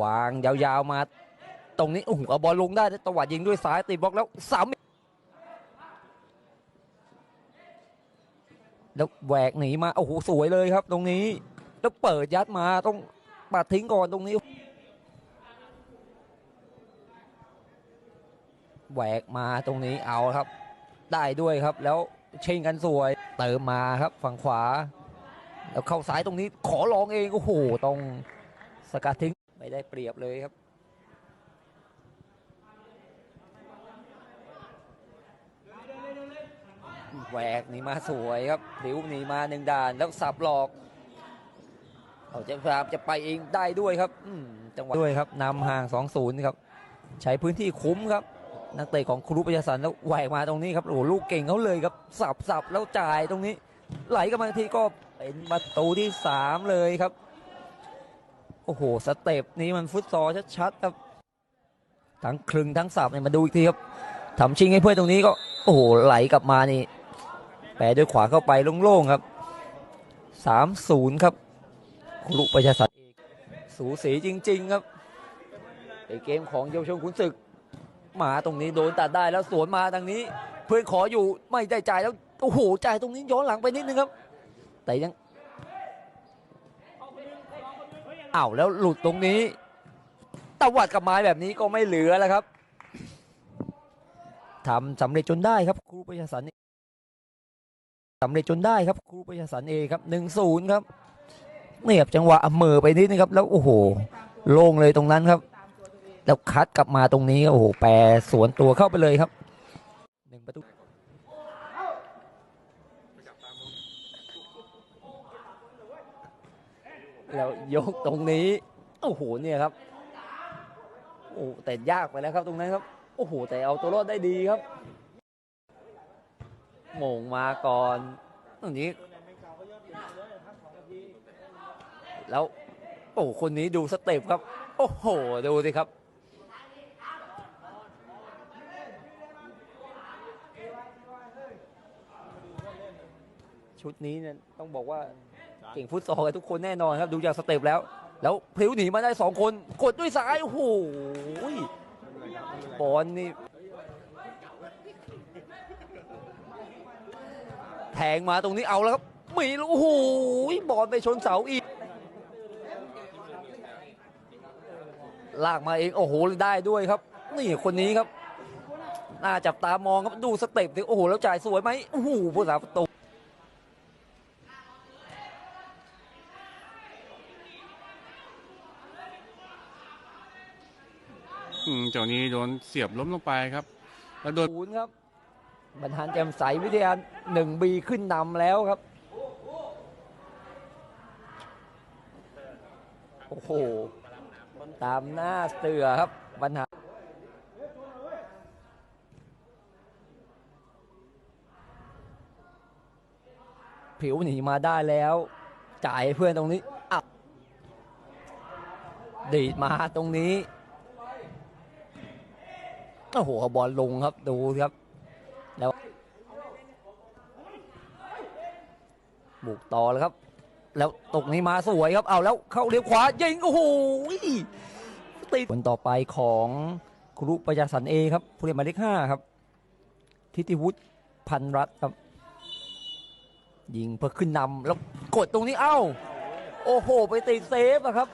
วางยาวๆมา ตรงนี้โอ้โหเอาบอลลงได้ตวัดยิงด้วยซ้ายติดบล็อกแล้วสามแล้วแหวกหนีมาโอ้โหสวยเลยครับ ตรงนี้ แล้วเปิดยัดมาต้องปัดทิ้งก่อนตรงนี้แหวกมาตรงนี้เอาครับ ได้ด้วยครับ แล้วเชิงกันสวย เติมมาครับฝั่งขวา แล้วเข้าซ้ายตรงนี้ขอลองเองโอ้โหต้องสกัดทิ้ง ไม่ได้เปรียบเลยครับ แหวกหนีมาสวยครับหลิวหนีมาหนึ่งด่านแล้วสับหลอกเขาจะพยายามจะไปเองได้ด้วยครับอืจังหวะด้วยครับนำห่าง2-0ครับ ใช้พื้นที่คุ้มครับ นักเตะของครูประยาสันแล้วแหวกมาตรงนี้ครับโอ้โหลูกเก่งเขาเลยครับสับสับแล้วจ่ายตรงนี้ ไหลกันมาทีก็เป็นประตูที่ 3 เลยครับ โอ้โห สเต็ปนี้มันฟุตซอลชัดๆครับ ทั้งคลึงทั้งสับเนี่ยมาดูอีกทีครับทำชิงให้เพื่อนตรงนี้ก็ โอ้โห ไหลกลับมานี่ แปรด้วยขวาเข้าไปโล่งๆครับ3-0ครับครุประชาสัตว์เอกสูสีจริง ๆ ครับเป็นเกมของเยาวชนขุนศึก มาตรงนี้โดนตัดได้แล้วสวนมาทางนี้ เพื่อนขออยู่ไม่ได้จ่ายแล้ว โอ้โห จ่ายตรงนี้ย้อนหลังไปนิดนึงครับ แต่ยัง อ้าวแล้วหลุดตรงนี้ตวัดกับไม้แบบนี้ก็ไม่เหลือแล้วครับทำสำเร็จจนได้ครับครูประชาสันสำเร็จจนได้ครับครูประชาสันเองครับหนึ่งศูนย์ครับเนียบจังหวะเมือไปนิดนึงครับ แล้วโอ้โหโล่งเลยตรงนั้นครับ แล้วคัดกลับมาตรงนี้โอ้โหแปรสวนตัวเข้าไปเลยครับหนึ่งประตู แล้วยกตรงนี้โอ้โหเนี่ยครับโอ้แต่ยากไปแล้วครับตรงนั้นครับโอ้โหแต่เอาตัวรอดได้ดีครับโหม่งมาก่อนตรงนี้ แล้วโอ้คนนี้ดูสเต็ปครับ โอ้โห ดูสิครับ ชุดนี้เนี่ยต้องบอกว่า เก่งฟุตซอลกันทุกคนแน่นอนครับดูจากสเต็ปแล้ว แล้วพลิ้วหนีมาได้สองคนกดด้วยซ้ายโอ้โหบอลนี่แทงมาตรงนี้เอาแล้วครับมีแล้วโอ้โหบอลไปชนเสาอีกลากมาเองโอ้โหได้ด้วยครับ นี่คนนี้ครับน่าจับตามองครับดูสเต็ปดิโอ้โหแล้วจ่ายสวยไหมโอ้โหผู้สาประตู อืมเจ้านี้โดนเสียบล้มลงไปครับ แล้วโดนศูนย์ครับบรรทานแจ่มใสวิทยาหนึ่งบีขึ้นนำแล้วครับ โอ้โห ตามหน้าเสือครับบรรหารผิวหนีมาได้แล้ว จ่ายเพื่อนตรงนี้อับดีดมาตรงนี้ โอ้โหบอลลงครับดูครับ แล้วบุกต่อแล้วครับ แล้วตกนี้มาสวยครับเอาแล้วเข้าเลี้ยวขวายิงโอ้โหติดคนต่อไปของครุประยาสันเอครับผู้เล่นหมายเลขห้าครับ ทิติวุฒิพันรัตน์ครับ ยิงเพื่อขึ้นนำแล้วกดตรงนี้เอ้า โอ้โห ไปติดเซฟอะครับ